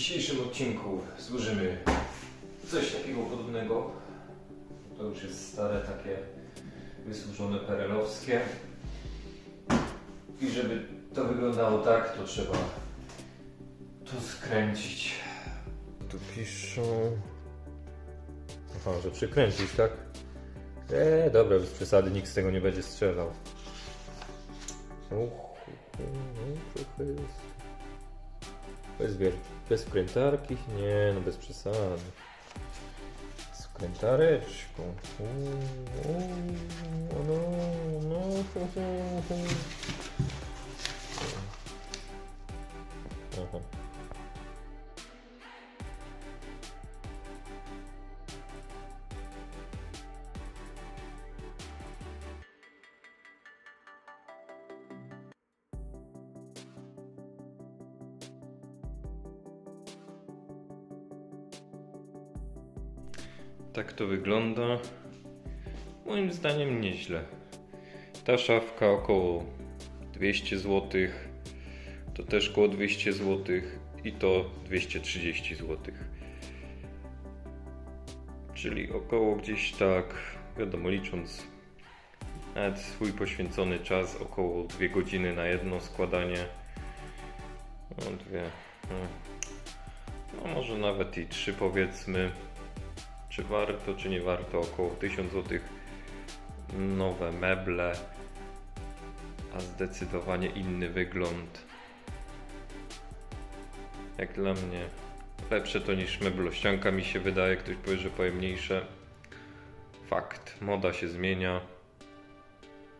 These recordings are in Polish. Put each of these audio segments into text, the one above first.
dzisiejszym odcinku złożymy coś takiego podobnego. To już jest stare, takie wysłużone perelowskie. I żeby to wyglądało tak, to trzeba to skręcić. Tu piszą... Aha, że przykręcić, tak? Eee, dobra, bez przesady, nikt z tego nie będzie strzelał. Uch, no, trochę jest. Bez, wier- bez wkrętarki? Nie, no bez przesady. Z wkrętareczką. Uuu, no, no, hu, hu, hu. Tak to wygląda. Moim zdaniem nieźle. Ta szafka około 200 zł. To też około 200 zł. I to 230 zł. Czyli około gdzieś tak, wiadomo, licząc nawet swój poświęcony czas, około 2 godziny na jedno składanie. No, dwie. No, no może nawet i trzy powiedzmy czy warto, czy nie warto, około 1000 zł nowe meble, a zdecydowanie inny wygląd. Jak dla mnie lepsze to niż meblościanka mi się wydaje, ktoś powie, że pojemniejsze. Fakt, moda się zmienia.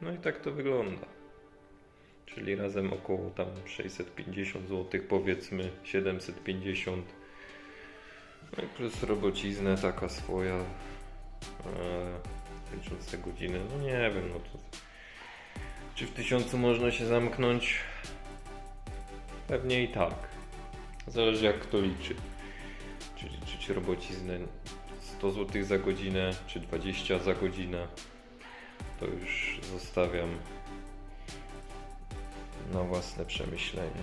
No i tak to wygląda. Czyli razem około tam 650 zł, powiedzmy 750 no i plus robociznę taka swoja. E, licząc te godziny. No nie wiem, no to. Czy w tysiącu można się zamknąć? Pewnie i tak. Zależy jak kto liczy. Czy liczyć robociznę 100 zł za godzinę, czy 20 za godzinę. To już zostawiam na własne przemyślenie.